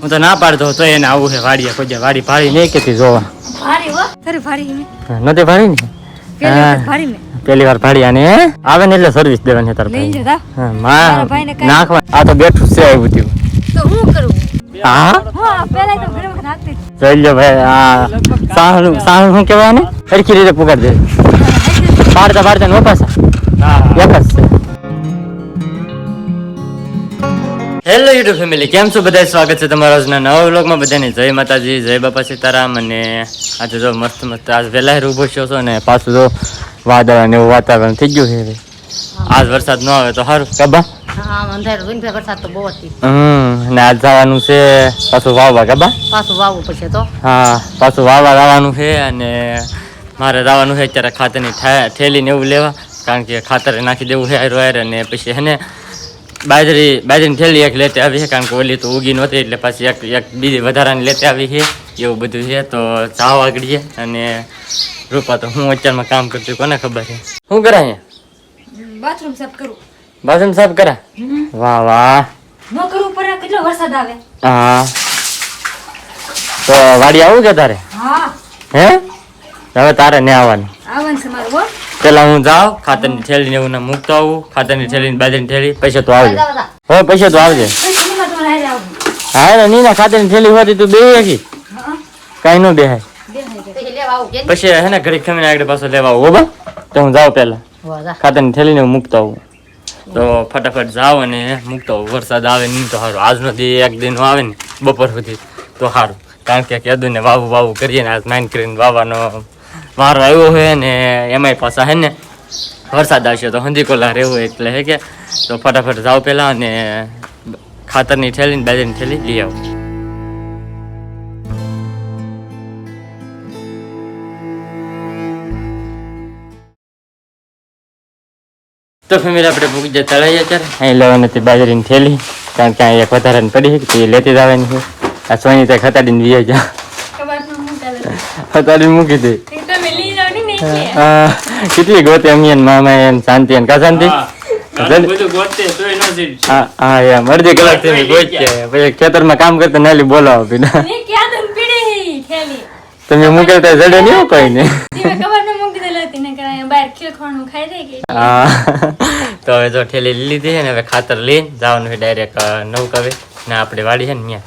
હું તો ના પાડતો તો એને આવું છે વાડીએ કોઈ વાડી ભાડી નહીં કેતી જોવા. હો. નથી ભાડી ને? પેલી હા. વાર ભાડી અને આવે ને એટલે સર્વિસ દેવાની તારા હા, નાખવા. આ તો બેઠું છે આવ્યું થયું. તો હું કરું? હા? હા પેલા તો ઘણી નાખતી જોઈ લો ભાઈ આ શું કહેવાય ને સરખી રીતે પુગાડ દે. પાડતા પાડતા નો પાસા એક જ છે. હેલો યુટ્યુબ ફેમિલી કેમ છો બધા સ્વાગત છે તમારા આજના નવા વ્લોગમાં બધાને. જય માતાજી જય બાપા સીતારામ અને આજે જો મસ્ત મસ્ત આજ વહેલા ઊભો છો છો ને પાછું જો વાદળ અને એવું વાતાવરણ થઈ ગયું છે આજ વરસાદ ન આવે તો સારું. કબા હા પછી આજ જવાનું છે વાવવા કબા પાછું વાવવું પછી તો. હા પાછું વાવવા લાવવાનું છે અને મારે જવાનું છે અત્યારે ખાતરની એવું લેવા. કારણ કે ખાતર નાખી દેવું છે હારો હારે અને પછી હે ને બાજરી બાજરીની થેલી એક લેતી આવી છે કારણ કે ઓલી તો ઉગી નહોતી એટલે પાછી એક એક બીજી વધારાની લેતી આવી છે એવું બધું છે. તો જાવ છે અને રૂપા તો હું અત્યારમાં કામ કરતી કોને ખબર છે? શું કરે અહીંયા? બાથરૂમ સાફ કરું. બાથરૂમ સાફ કરા? વાહ વાહ. ન કરવું પડે કેટલો વરસાદ આવે. હા. તો વાડી આવું કે તારે? હા. હે? હવે તારે ને આવવાનું. આવવાનું છે મારું પેલા હું જાઉં ખાતરની થેલી ને એવું ના મૂકતો આવું ખાતરની થેલી ને બાજરીની થેલી પૈસા તો આવજે. હો હવે પૈસા તો આવજે. હા ને નીના ખાતરની થેલી હોતી તું બે હકી હા. કાંઈ ન બેહાય. પછી લેવા આવું કે? હે ને ઘડી ખમીને આગળ પાછો લેવા આવું બા. તો હું જાઉં પહેલાં. ખાતરની થેલી ને હું મૂકતો આવું. તો ફટાફટ જાવ અને મૂકતો આવું. વરસાદ આવે નહીં તો સારું આજનો દી એક દિન આવે ને બપોર સુધી તો સારું કારણ કે કીધું ને વાવું વાવું કરીએ ને આજ માઇન કરીને વાવવાનો વારો આવ્યો હોય ને એમાંય પાછા હે ને વરસાદ આવશે તો હંધી કોલા રહેવું એટલે હે કે? તો ફટાફટ જાઓ પહેલાં અને ખાતરની થેલી ને બાજરીની થેલી લઈ આવો. તો ફેમિલી આપણે ભૂખ જે તળાઈએ ત્યારે અહીં લેવાની હતી બાજરીની થેલી કારણ કે અહીંયા એક વધારાની પડી છે તે લેતી જ આવવાની છે. આ સોની ત્યાં ખતાડીને વીએ જા. ખતાડીને મૂકી દે. કેટલી ગોતે અમી ને મામા એમ શાંતિ? અને કા શાંતિ? હા હા અડધી કલાકથી ગોચે પછી ખેતરમાં કામ કરતા નાલી બોલાવો પીના. તમે મૂકેલતા જડે નહીં કોઈ ને તો હવે જો ઠેલી લીધી છે ને હવે ખાતર લઈને જવાનું છે ડાયરેક્ટ નવ કવે ને આપણે વાડી છે ને ત્યાં.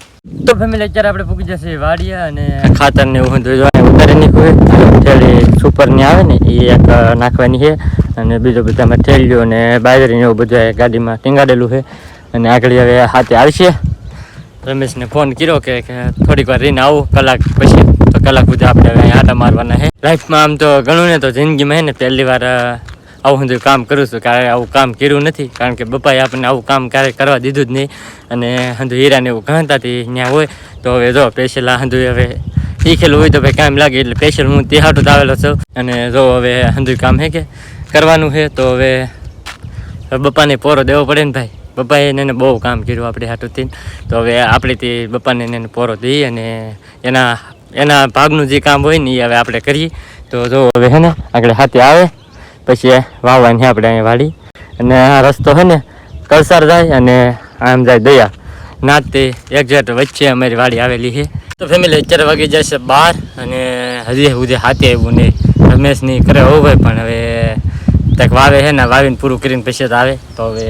તો ફેમિલી અત્યારે આપણે પૂકી જશે વાડીએ અને ખાતર ને એવું બધું જો અહીંયા ઉતારી સુપરની આવે ને એ એક નાખવાની છે, અને બીજું બધામાં ઠેલ્યું ને બાજરી ને એવું બધું ગાડીમાં ટીંગાડેલું છે, અને આગળ હવે હાથે આવશે. રમેશને ફોન કર્યો કે થોડીક વાર રહીને આવું, કલાક પછી, તો કલાક સુધી આપણે હવે આટા મારવાના છે. લાઈફમાં આમ તો ઘણું ને તો જિંદગીમાં હે ને, પહેલી વાર આવું હું કામ કરું છું ક્યારે આવું કામ કર્યું નથી, કારણ કે બપાએ આપણને આવું કામ ક્યારેય કરવા દીધું જ નહીં, અને હંધુ હીરાને એવું ઘણતાથી ત્યાં હોય, તો હવે જો, પેશેલા હંધુ હવે શીખેલું હોય તો ભાઈ કામ લાગે એટલે સ્પેશિયલ હું તે હાટું જ આવેલો છું. અને જો હવે હંધુ કામ હે કે કરવાનું છે તો હવે બપ્પાને પોરો દેવો પડે ને ભાઈ. બપ્પાએ એને બહુ કામ કર્યું આપણે હાટુથી. તો હવે આપણેથી બપ્પાને એને પોરો દઈએ અને એના એના ભાગનું જે કામ હોય ને એ હવે આપણે કરીએ. તો જો હવે હે ને આગળ હાથે આવે, પછી વાવવાની આપણે અહીંયા વાડી. અને આ રસ્તો છે ને કલસાર જાય અને આમ જાય દયા ના તે એક્ઝેક્ટ વચ્ચે અમારી વાડી આવેલી છે તો ફેમિલી અત્યારે વાગી જશે બાર અને હજી સુધી હાથે આવ્યું નહીં. રમેશની કરે હોવું હોય પણ હવે તક વાવે છે ને, વાવીને પૂરું કરીને પછી જ આવે. તો હવે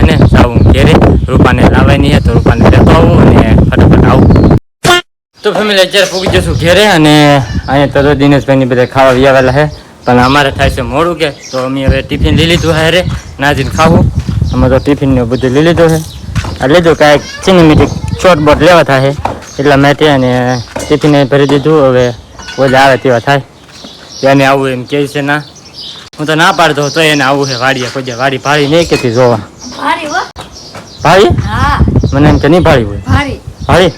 એને જાવું ઘેરે રૂપાને લાવવાની છે તો રૂપાને લેતો આવું અને ફટાફટ આવું. તો ફેમિલી અત્યારે પૂગી જશું ઘેરે અને અહીંયા તો દિનેશભાઈની બધા ખાવા વ્યાવેલા છે. પણ અમારે થાય છે મોડું કે તો અમે હવે ટિફિન લઈ લીધું હારે, નાજીને ખાવું. અમે તો ટિફિન ને બધું લઈ લીધું છે. આ લીધું કાંઈક ચીની મીઠી ચોટ બોટ લેવા થાય એટલા માટે અને ટિફિન ભરી દીધું હવે ઓલે આવે તેવા થાય. એને આવું એમ કહે છે ના. હું તો ના પાડતો તો એને આવું છે વાડીએ કોઈ વાડી ભાડી નહીં કેતી જોવા. ભાઈ ભાડી મને એમ કે નહીં ભાડી હોય. ભાડી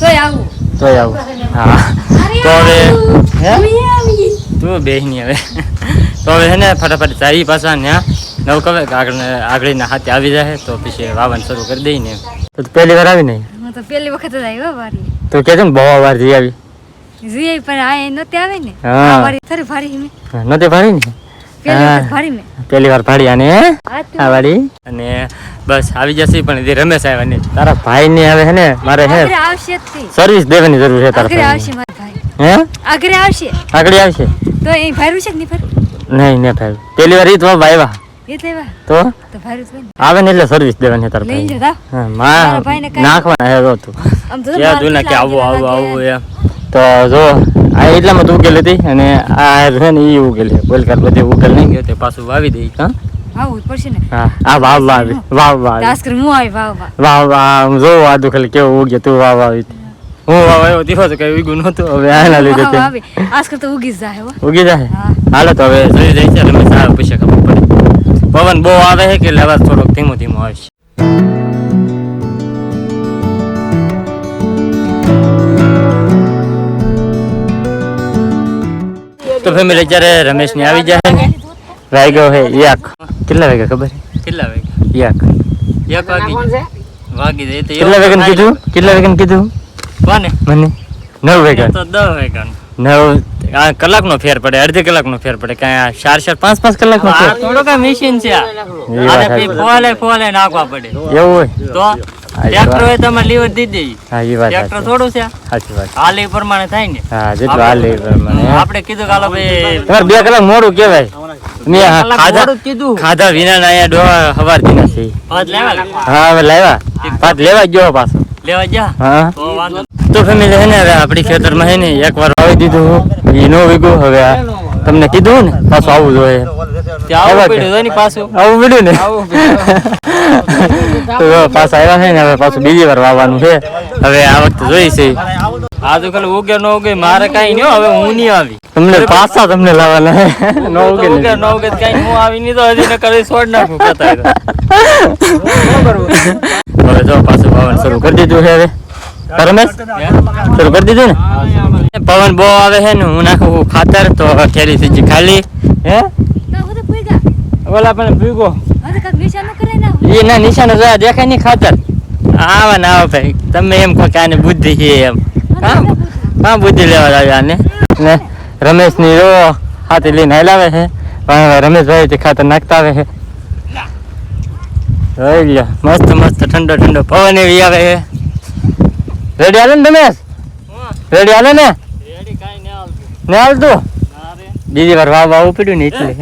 તોય આવું. તોય આવું. હા. તો હવે. તું બેહની હવે. તો હવે હે ને ફટાફટ ચારી પાછા ત્યાં નવ કવે આગળ આગળના હાથે આવી જાય તો પછી વાવન શરૂ કરી દઈ ને તો પહેલી વાર આવી નહીં હું તો પહેલી વખત જ આવ્યો વારી. તો કે છે બહુ વાર જઈ આવી. જીઆઈ પણ આ નહોતી આવે ને? હા. આ વારી થરી ભારી મે. ને. વખત ભારી મેં. પેલી વાર ભાડી આને આ તું અને બસ આવી જશે પણ જે રમેશ આવ્યા તારા ભાઈ ને હે ને મારે હે આવશે સર્વિસ દેવાની જરૂર છે તારા આવશે મારા ભાઈ. હે? આગળ આવશે. આગળ આવશે. તો એ છે કે નહીં ભાઈ? પેલી વાર તો આવ્યા એ લેવા તો. આવે ને એટલે સર્વિસ દેવાની છે ભાઈ. તારા માં ભાઈને કાંઈ- નાખવાના હે જો તું. ક્યાં તું કે આવું આવું આવું એમ. તો જો આ એટલામાં તો હતી અને આ છે ને ઈ ઉગેલી બોલકાર બધી ઉગેલ નહીં. ગયો તે પાછું વાવી દઈ હા? ઉગી જાય હો. ઉગી જાય? હા. હાલો તો હવે જોઈ જાય છે પૈસા ખબર પવન બહુ આવે છે કે લેવા થોડોક ધીમો ધીમો આવશે તો ફેમિલી અત્યારે રમેશની આવી જાય ને વાગ્યો હે યાક. કેટલા વાગ્યા ખબર કેટલા વાગ્યા? યાક. એક વાગી વાગી દે તો કેટલા વાગ્યા કીધું? કેટલા વાગ્યા કીધું? કોને? મને? નવ વાગ્યા. તો દસ વાગ્યા નવ આ કલાકનો ફેર પડે અડધી કલાકનો ફેર પડે કાંઈ ચાર ચાર પાંચ પાંચ કલાકનો ફેર. થોડો કા મશીન છે આ. ફોલે ફોલે નાખવા પડે. એવું હોય? તો ટ્રેક્ટર હોય તમારે લીવર દીધી હા એ વાત ટ્રેક્ટર થોડું છે. સાચી વાત. હાલ એ પ્રમાણે થાય ને. હા જેટલું હાલે એ પ્રમાણે. આપણે કીધું કે હાલો ભાઈ તમારે બે કલાક મોડું કેવાય મેં ખાધા કીધું. ખાધા વિના ના અહીંયા હવાર હા હવે લાવ્યા. પાછ લેવા જ ગયો પાછો. લેવા જા હા. તો ફેમિલી હે ને હવે આપણી ખેતરમાં હે ને એક વાર વાવી દીધું એ નો વીગું હવે આ તમને કીધું ને પાછું આવવું જોઈએ. આવું પડ્યું ને પાછું. આવું પડ્યું ને? આવું તો પાછા આવ્યા છે ને હવે પાછું બીજી વાર વાવવાનું છે. હવે આ વખતે જોઈ છે. આ તો ખાલી ઉગે ન ઉગે મારે કઈ નહીં હવે હું નહીં આવી. તમને પાછા તમને લાવવાના હે ન ઉગે ઉગે ન. ઉગે કઈ હું આવી નહીં તો હજી કરી છોડ નાખું કહેતા હવે જો પાછું વાવવાનું શરૂ કરી દીધું છે હવે. હા, રમેશ શરૂ કરી દીધું ને? પવન બહુ આવે છે ને હું નાખું ખાતર તો કેરી થઈ ખાલી. હે? ઓલા પણ ભીગો એ ના નિશાનો જોયા દેખાય નહીં ખાતર. આવે ને આવે ભાઈ તમે એમ કહો કે આને બુદ્ધિ છે એમ. કામ કામ બુદ્ધિ. લેવા આવ્યા આને? ને રમેશની રો હાથે લઈને હલાવે છે. પણ રમેશભાઈ તે ખાતર નાખતા આવે છે. મસ્ત મસ્ત ઠંડો ઠંડો પવન એવી આવે છે. રેડી હાલે ને રમેશ રેડી હાલે ને? ને હાલતું. બીજી વાર વાવ વાવ પડ્યું ને એટલે.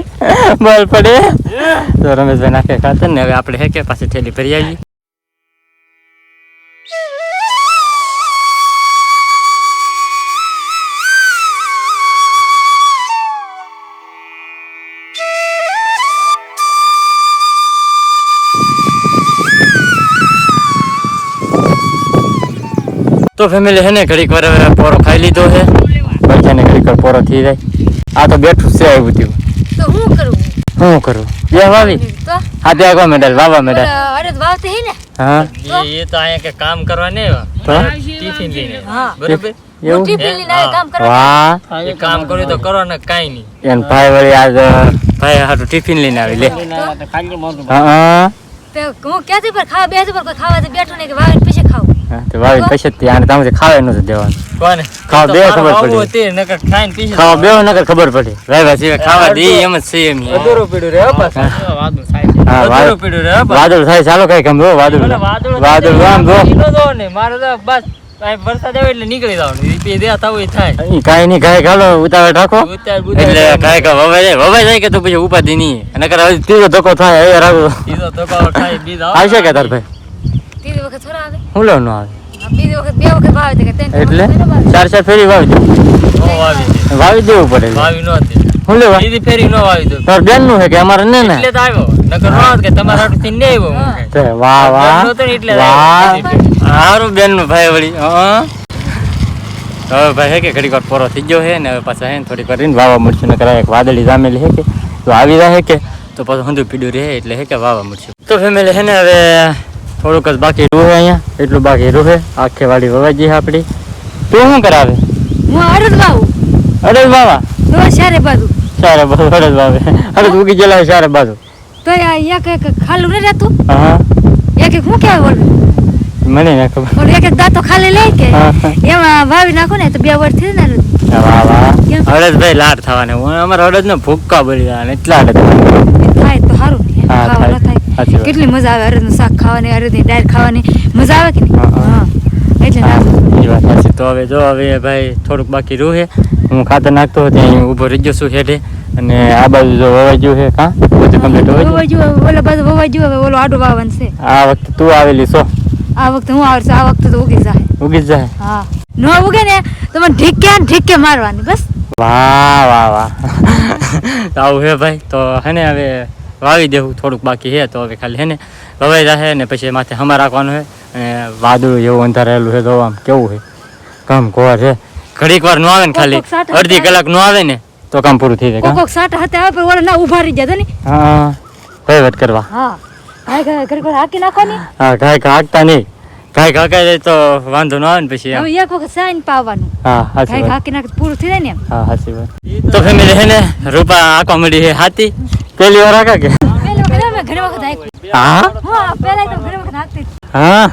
બોલ પડે. તો રમેશભાઈ નાખે ખાતર ને હવે આપણે હે કે પાછી થેલી ભરી આવીએ. તો ફેમિલી હે ને ઘડીક વાર હવે પોરો ખાઈ લીધો છે બચ્ચાને ઘડીક વાર પોરો થઈ જાય. આ તો બેઠું છે આવ્યું તું. તો હું કરું? શું કરું? બે વાવી? તો? હા તે આગવા મેડલ વાવા મેડલ અરે વાવતે હે ને? હા. એ તો અહીંયા કે કામ કરવા નહીં તો? આવ્યા. ટિફિન લઈને હા. બરોબર? એવું? ટિફિન લઈને આવી કામ કરવા? વાહ. એ કામ કર્યું તો કરો ને કાંઈ નહીં. એન ભાઈ વળી આજ ભાઈ હાટું ટિફિન લઈને આવી લે. હા હા. હું ક્યાંથી પર ખાવા બેસું પર કોઈ ખાવા બેઠો નહીં કે વાવીને પછી ખાવું. તો પછી જ તે આને તામથી ખાવા નતું દેવાનું. કોને? ખાવા બે ખબર પડી. નકર ખાઈને પીસી ખાવા બે નકર ખબર પડે. વાવ્યા સિવાય ખાવા દે એમ જ છે એમ. અધૂરું પીડ્યું રે પાછું. હા. વાદળ પીડ્યું રે વાદળ થાય ચાલો કઈ કામ જો વાદળ. વાદળો વાદળ આમ જો. ને, મારે તો બસ વરસાદ આવે એટલે નીકળી જવાનું. બે દે થાય. કાંઈ નહીં કાંઈ ખાલો ઉતાવળ રાખો. એટલે જાય. જાય કે તો પછી ઉપાધિ નહીં. નકર હવે ત્રીજો ધક્કો થાય હવે રાખો. ધોકાઓ ખાઈ આવશે કે તાર ભાઈ? વખત થોડા આવે? હું લેવાનું આવે. બીજી વખત બે વખત વાવે તો કે એટલે. ચાર ચાર ફેરી વાવી દઉં વાવી વાવી દેવું પડે વાવી નો હતી. હું લેવા બીજી ફેરી નો વાવી દઉં. તાર બેનનું છે કે અમારે ને ને? એટલે તો આવ્યો. નકર નો કે તમારા હાટુથી ને આવ્યો તે વાહ વાહ. એટલે વાહ. હારું બેનનું ભાઈ વળી હા હવે ભાઈ હે કે ઘડીક વાર પોરો થઈ ગયો હે ને હવે પાછા હે ને થોડીક વાર રહીને વાવા મળશે ને કરાય એક વાદળી જામેલી હે કે. તો આવી રહે કે. તો પાછું હંધું પીડું રહે એટલે હે કે વાવા મળશે. તો ફેમિલી હે ને હવે થોડુંક જ બાકી રૂહે અહીંયા. એટલું બાકી રૂહે આખે વાડી વવાઈ આપડી આપણી. તું શું કરાવે? હું અડદ વાવું. અડદ વાવા? તો સારે બાજુ? સારે બાજુ અડદ વાવે. અડદ ઉગી જલા સારે બાજુ. તો એક એક ખાલું નહીં રહેતું? હા. એક એક હું કેવાય બોલું મને ના ખબર. ઓલું એક એક દાંતો ખાલી લે કે. એમાં વાવી નાખો ને તો બે વર્ષ થઈ ને વાહ વાહ? હળદભાઈ લાડ થવાને. હું અમારા હળદ ને ભૂક્કા બળી ગયા એટલા હળદ થાય તો સારું. હા, થાય. કેટલી મજા આવે અરદનું શાક ખાવાની અરદની દાળ ખાવાની. મજા આવે કે નહીં? એટલે એ વાત સાચી. તો હવે જો હવે ભાઈ થોડુંક બાકી રહ્યું છે હું ખાતર નાખતો હતો ત્યાં ઊભો રહી ગયો છું હેઠે. અને આ બાજુ જો વવાઈ ગયું છે કાં? બધું કમ્પ્લીટ વવાઈ ગયું, ઓલા બાજુ વવાઈ ગયું, હવે ઓલો આડો વાવન છે. આ વખતે તું આવેલી છો? આ વખતે હું આવશે આ વખતે તો ઉગી જાય. ઉગી જાય? હા. ન ઉગે ને તો મને ઢીકે મારવાની બસ. વાહ વાહ વાહ. તો આવું હે ભાઈ. તો હે ને હવે વાવી દેવું થોડુંક બાકી છે તો હવે ખાલી હે ને વવાઈ જશે ને પછી માથે હમા રાખવાનું છે અને વાદળું એવું અંધારેલું છે તો આમ કેવું છે? કામ કોર છે. ઘડીક વાર નો આવે ને ખાલી અડધી કલાક નો આવે ને તો કામ પૂરું થઈ જાય કોક સાટ હાથે આવે ઓલા ના ઊભા રહી જાય ને. હા વહીવટ કરવા. હા ઘાય ઘડી ઘડી હાકી નાખવાની. હા કાંઈ હાકતા નહીં. કાંઈક હકાઈ જાય તો વાંધો ન આવે ને પછી હવે એક વખત સાઈન પાવાનું. હા હાકી નાખે પૂરું થઈ જાય ને હા હાચી વાત. તો ફેમિલી હે ને રૂપા આખવા મળી છે હાથી. પેલી વાર આકા કે. હા?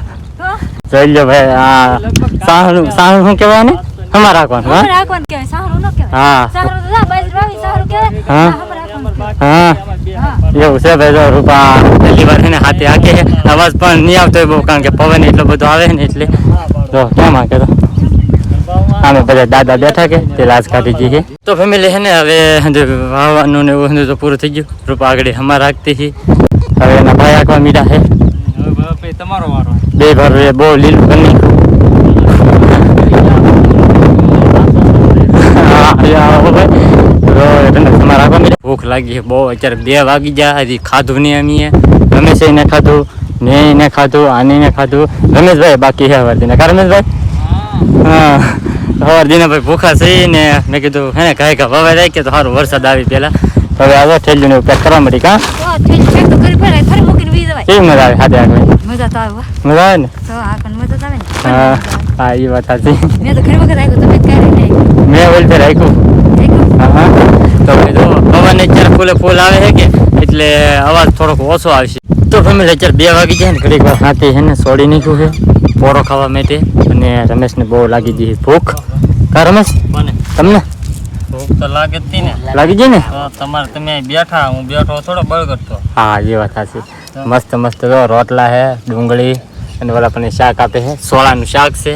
જોઈ લો ભાઈ આ સાહણું સાહણું શું કહેવાય ને અમારે રાખવાનું હા? હમણાં કહેવાય, સાહરું ન કહેવાય. હા. સાહરું તો સાહરું કહેવાય. હા. હા. એવું છે ભાઈ જો રૂપા પહેલી વાર છે ને હાથે છે. અવાજ પણ નહીં આવતો બહુ કારણ કે પવન એટલો બધો આવે ને એટલે. જો કેમ હાકે તો? અમે બધા દાદા બેઠા કે તે લાશ કાઢી જઈએ તો ફેમિલી હે ને હવે હજુ વાવવાનું ને એવું તો પૂરું થઈ ગયું. રૂપા આગળ હમા રાખતી હી. હવે એના ભાઈ આખવા મીડા હે. હવે બાપે તમારો વારો બે ભર એ બહુ લીલું કરી? ભૂખ લાગી બહુ. અત્યારે બે વાગી ગયા. હજી ખાધું નહીં અમીએ રમેશે ને ખાધું ને એને ખાધું આને ને ખાધું. રમેશભાઈ બાકી હે હવારદીના કા રમેશભાઈ? હા. હવારદીના ભાઈ ભૂખા છે ને મેં કીધું હે ને કાંઈ કાંઈ વવાઈ જાય કે તો સારું વરસાદ આવી પેલા હવે આગળ ઠેલ્યું ને પેક કરવા મળી કા તો ઠીક છે, તો કરી ફેરાય, ફરી મૂકીને વી જવાય. કેવી મજા આવે હાથે આગળ મજા તો આવે હો. મજા આવે ને તો આ પણ મજા તો આવે ને. હા હા એ વાત સાચી મેં તો ઘણી વખત હાંક્યું, તમે ક્યારેય નહીં હાંક્યું. મેં ઓલતે રાખ્યું હાંક્યું? હા હા તો ભાઈ જો પવન અત્યારે ફૂલે ફૂલ આવે છે કે એટલે અવાજ થોડોક ઓછો આવશે તો ફેમિલી અત્યારે બે વાગી જાય ને ઘડીક વાર હાથી છે ને છોડી નાખ્યું છે પોરો ખાવા માટે અને રમેશને બહુ લાગી ગઈ ભૂખ કા રમેશ બને. તમને? ભૂખ તો લાગે જ ને. લાગી જાય ને? તમારે તમે બેઠા હું બેઠો થોડો બળગટતો હા એ વાત સાચી. મસ્ત મસ્ત તો રોટલા છે ડુંગળી અને ઓલા પણ શાક આપે છે સોળાનું શાક છે.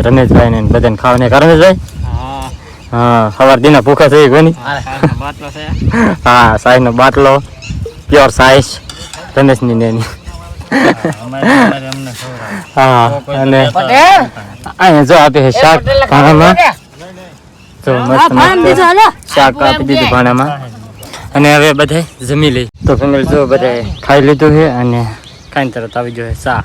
રમેશભાઈ ને બધાને ખાવાને. કા રમેશભાઈ? હા. હા સવાર દિના ભૂખા થઈ છે. હા સાઈનો બાટલો. પ્યોર સાઈઝ રમેશની નેની. હા અને અહીંયા જો આપે છે શાક ભાણામાં. તો મસ્ત શાક આપી દીધું ભાણામાં. અને હવે બધાય જમી લઈ તો ફેમિલી જો બધાય ખાઈ લીધું છે અને ખાઈને તરત આવી જોઈએ છે ચા.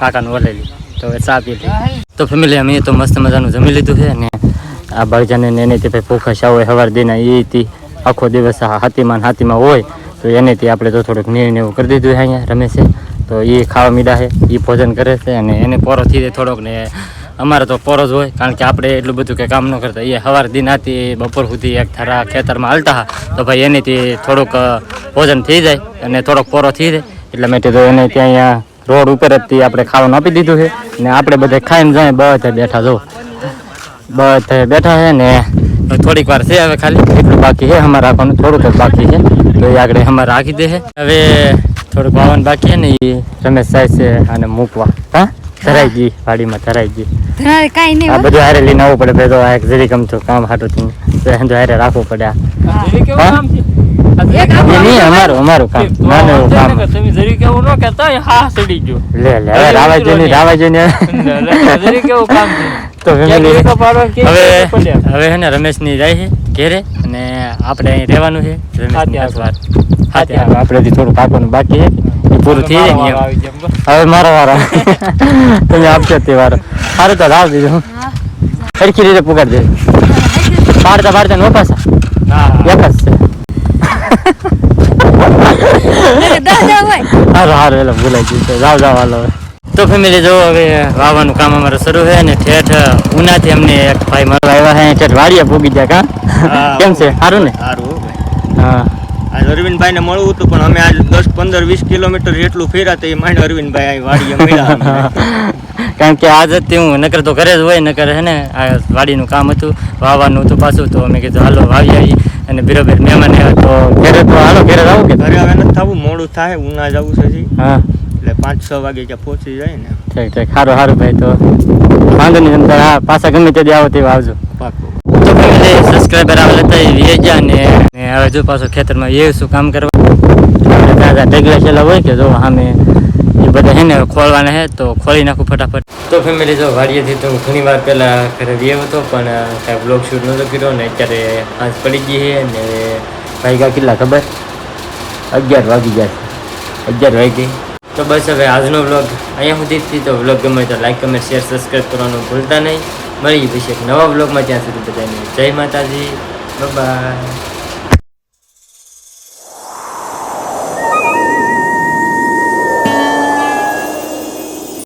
કાકાનું વલેલી તો હવે ચા પી લઈ તો ફેમિલી અમે તો મસ્ત મજાનું જમી લીધું છે અને આ બાળજાને ને એને તે ભાઈ ભૂખા આવે હોય સવાર દેના એ આખો દિવસ આ હાથીમાં હાથીમાં હોય તો એનેથી આપણે તો થોડુંક નિર્ણય એવું કરી દીધું છે અહીંયા રમેશે. તો એ ખાવા મીડા છે એ ભોજન કરે છે અને એને પોરો થઈ જાય થોડોક ને અમારે તો પોરો જ હોય, કારણ કે આપણે એટલું બધું કંઈ કામ ન કરતા. એ સવાર દિન હતી, બપોર સુધી એક થારા ખેતરમાં હાલતા હા તો ભાઈ એનેથી થોડુંક ભોજન થઈ જાય અને થોડોક પોરો થઈ જાય. એટલા માટે તો એને ત્યાં અહીંયા રોડ ઉપર જ આપણે ખાવાનું આપી દીધું છે ને આપણે બધે ખાઈને જાય, બધા બેઠા જો. બધા બેઠા છે ને થોડીક વાર છે હવે ખાલી, એટલું બાકી છે અમારે રાખવાનું થોડુંક બાકી છે. તો એ આગળ અમારે રાખી દે છે. હવે થોડુંક વાવન બાકી છે ને એ રમેશ સાહેબ છે અને મૂકવા. હા? ધરાઈ ગઈ વાડીમાં ધરાઈ ગઈ. કાંઈ નહીં આ બધું હારે લઈને આવવું પડે ભેગો તો આ જરી કમ ગમતું કામ હાટું થઈને. તો એને હારે રાખવું પડે આ. જરી કેવું કામ છે? એક એ આપણું નહીં અમારું અમારું કામ. નાનું કામ. તમે જરી કેવું ન કહેતા હા સડી ગયો. લે લે હવે રાવા જોઈને રાવા જોઈને જરી કેવું કામ છે? તો family ક્યાંક એક પાડો કે હવે હવે છે ને રમેશની જાય છે ઘેરે અને આપણે અહીં રહેવાનું છે. વાત. આપણે થોડું કાપવાનું બાકી છે. એ પૂરું થઈ જાય. હવે મારો વારો તમે આપજો તે વારો. સારું તો લાવ દીધું હા. સરખી રીતે પુગાડ દે. પાડતા પાડતા નો પાસા એક જ છે. હારું હારું એટલે ભૂલાઈ ગયું છે. જાવ જાવ હાલો હવે. તો ફેમિલી જો હવે વાવવાનું કામ અમારે શરૂ છે ને ઠેઠ ઉનાથી અમને એક ભાઈ મળવા આવ્યા છે. ઠેઠ વાડીએ પૂગી ગયા કા? કેમ છે? સારું ને? સારું હા. આજ અરવિંદભાઈને મળવું હતું પણ અમે આજ દસ પંદર વીસ કિલોમીટર જેટલું ફેર્યા તો એ માંડ અરવિંદભાઈ વાડીએ મળ્યા કારણ કે આજ હતી હું નકર તો ઘરે જ હોય નકર હે ને આ વાડીનું કામ હતું વાવવાનું હતું પાછું તો અમે કીધું હાલો વાવી આવી અને બરોબર મહેમાન આવ્યા તો ઘરે તો હાલો ઘરે જ આવું કે ઘરે હવે નથી થવું મોડું થાય ઉના જવું છે જી. હા. એટલે પાંચ છ વાગે ત્યાં પહોંચી જાય ને. ઠીક ઠીક સારું સારું ભાઈ તો વાંધો નહીં અંદર હા પાછા ગમે તે આવો તે આવજો. પાકું તો ફેમિલી સબસ્ક્રાઈબર આવેલા હતા એ વી ગયા ને ને હવે જો પાછો ખેતરમાં એ શું કામ કરવા આપણે ત્યાં ત્યાં ઢગલા છેલ્લા હોય કે જો સામે એ બધા હે ને ખોલવાના હે તો ખોલી નાખું ફટાફટ તો ફેમિલી જો વાડીએથી તો હું ઘણી વાર પહેલાં ઘરે વ્યવ હતો પણ કાંઈ બ્લોગ શૂટ નહોતો કર્યો ને અત્યારે આજ પડી ગઈ છે ને વાગ્યા કેટલા ખબર અગિયાર વાગી ગયા છે અગિયાર વાગી તો બસ હવે આજનો વ્લોગ અહીંયા સુધી જ હતી તો વ્લોગ ગમે તો લાઈક કમેન્ટ શેર સબસ્ક્રાઈબ કરવાનું ભૂલતા નહીં મળી પછી એક નવા બ્લોગમાં ત્યાં સુધી બધાને જય માતાજી. બાય